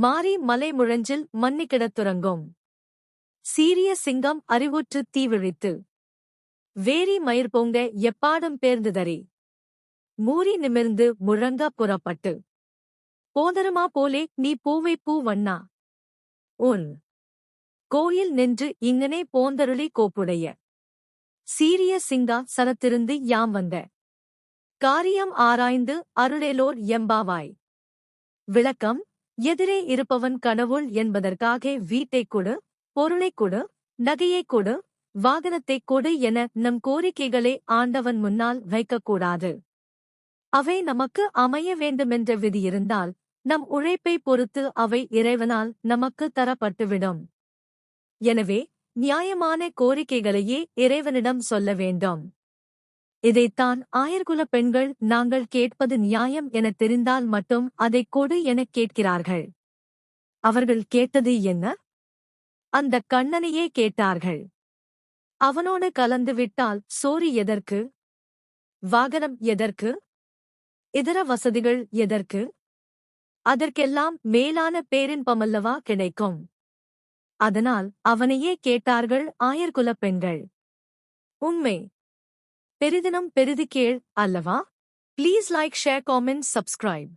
மாறி மலை முழஞ்சில் மன்னிக்கிடத் துறங்கும். சீரிய சிங்கம் அறிவுற்று தீவிழித்து வேரி மயிர் பொங்க எப்பாடும் பேர்ந்துதறி. மூறி நிமிர்ந்து முழங்க புறப்பட்டு. போதருமா போலே நீ பூவை பூ வண்ணா. உன் கோயில் நின்று இங்கனே போந்தருளி கோப்புடைய. சீரிய சிங்கா சரத்திருந்து யாம் வந்த. காரியம் ஆராய்ந்து அருளேலோர் எம்பாவாய். விளக்கம் எதிரே இருப்பவன் கடவுள் என்பதற்காக வீட்டைக் கொடு பொருளைக் கொடு நகையைக் கொடு வாகனத்தைக் கொடு என நம் கோரிக்கைகளை ஆண்டவன் முன்னால் வைக்கக்கூடாது. அவை நமக்கு அமைய வேண்டுமென்ற விதி இருந்தால் நம் உழைப்பை பொறுத்து அவை இறைவனால் நமக்கு தரப்பட்டுவிடும். எனவே நியாயமான கோரிக்கைகளையே இறைவனிடம் சொல்ல வேண்டும். இதைத்தான் ஆயர்குலப் பெண்கள் நாங்கள் கேட்பது நியாயம் எனத் தெரிந்தால் மட்டும் அதைக் கொடு எனக் கேட்கிறார்கள். அவர்கள் கேட்டது என்ன? அந்தக் கண்ணனையே கேட்டார்கள். அவனோடு கலந்து விட்டால் சோறு எதற்கு? வாகனம் எதற்கு? இதர வசதிகள் எதற்கு? அதற்கெல்லாம் மேலான பேரின்பமல்லவா கிடைக்கும். அதனால் அவனையே கேட்டார்கள் ஆயர்குலப் பெண்கள். உண்மை. பெரிதினம் பெரிது கேள் அல்லவா? Please like share comment subscribe